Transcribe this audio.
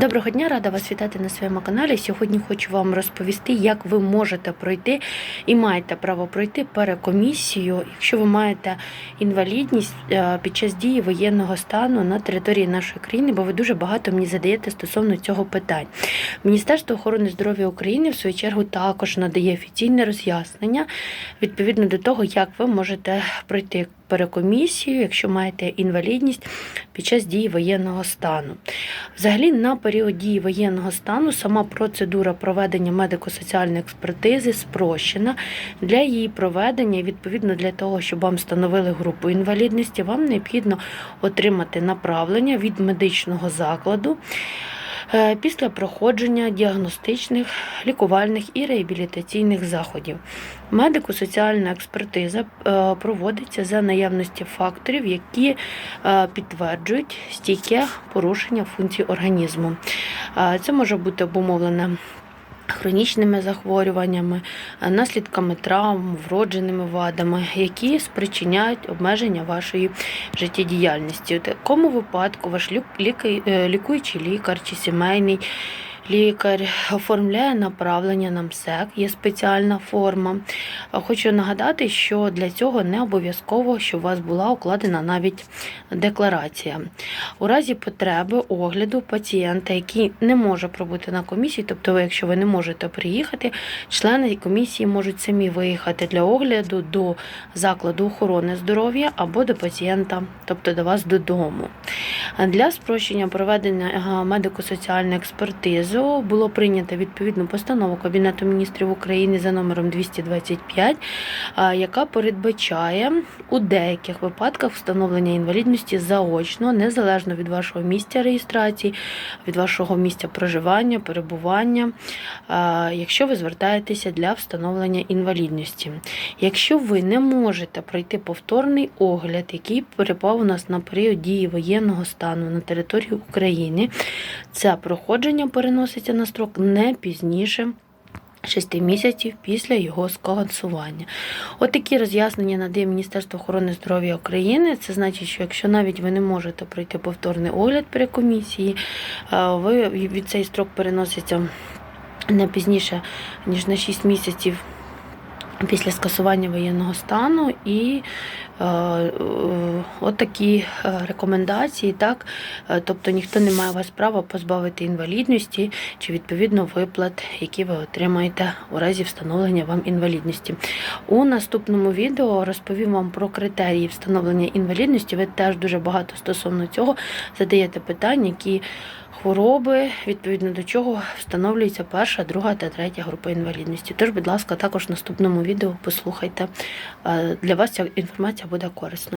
Доброго дня, рада вас вітати на своєму каналі. Сьогодні хочу вам розповісти, як ви можете пройти і маєте право пройти перекомісію, якщо ви маєте інвалідність е, під час дії воєнного стану на території нашої країни, бо ви дуже багато мені задаєте стосовно цього питань. Міністерство охорони здоров'я України в свою чергу також надає офіційне роз'яснення відповідно до того, як ви можете пройти перекомісію, якщо маєте інвалідність під час дії воєнного стану. Взагалі, на період дії воєнного стану сама процедура проведення медико-соціальної експертизи спрощена. Для її проведення, відповідно для того, щоб вам встановили групу інвалідності, вам необхідно отримати направлення від медичного закладу. Е, Після проходження діагностичних, лікувальних і реабілітаційних заходів. Медико-соціальна експертиза е, проводиться за наявності факторів, які е, підтверджують стійке порушення функцій організму. Це може бути обумовлене хронічними захворюваннями, е, наслідками травм, вродженими вадами, які спричиняють обмеження вашої життєдіяльності. У такому випадку ваш е, лікуючий лікар чи сімейний лікар оформляє направлення на МСЕК, є спеціальна форма. Хочу нагадати, що для цього не обов'язково, щоб у вас була укладена навіть декларація. У разі потреби огляду пацієнта, який не може пробути на комісії, тобто ви, якщо ви не можете приїхати, члени комісії можуть самі виїхати для огляду до закладу охорони здоров'я або до пацієнта, тобто до вас додому. Для спрощення проведення е, медико-соціальної експертизи було прийнято відповідну постанову Кабінету міністрів України за номером 225, е, яка передбачає у деяких випадках встановлення інвалідності заочно, незалежно від вашого місця реєстрації, від вашого місця проживання, перебування, якщо ви звертаєтеся для встановлення інвалідності. Якщо ви не можете пройти повторний огляд, який перепав у нас на період дії воєнного стану на території України, це проходження переноситься на строк не пізніше. 6 місяців після його скасування. От такі роз'яснення надає Міністерство охорони здоров'я України. Це значить, що якщо навіть ви не можете пройти повторний огляд при комісії, е, ви від цей строк переноситься не пізніше, ніж на 6 місяців після скасування воєнного стану і е, е, от такі е, рекомендації, так, Е, тобто ніхто не має вас права позбавити інвалідності чи відповідно виплат, які ви отримаєте у разі встановлення вам інвалідності. У наступному відео розповім вам про критерії встановлення інвалідності. Ви теж дуже багато стосовно цього задаєте питання, які хвороби, відповідно до чого встановлюється перша, друга та третя група інвалідності. Тож, будь ласка, також в наступному відео послухайте. Е, Для вас ця інформація буде корисна.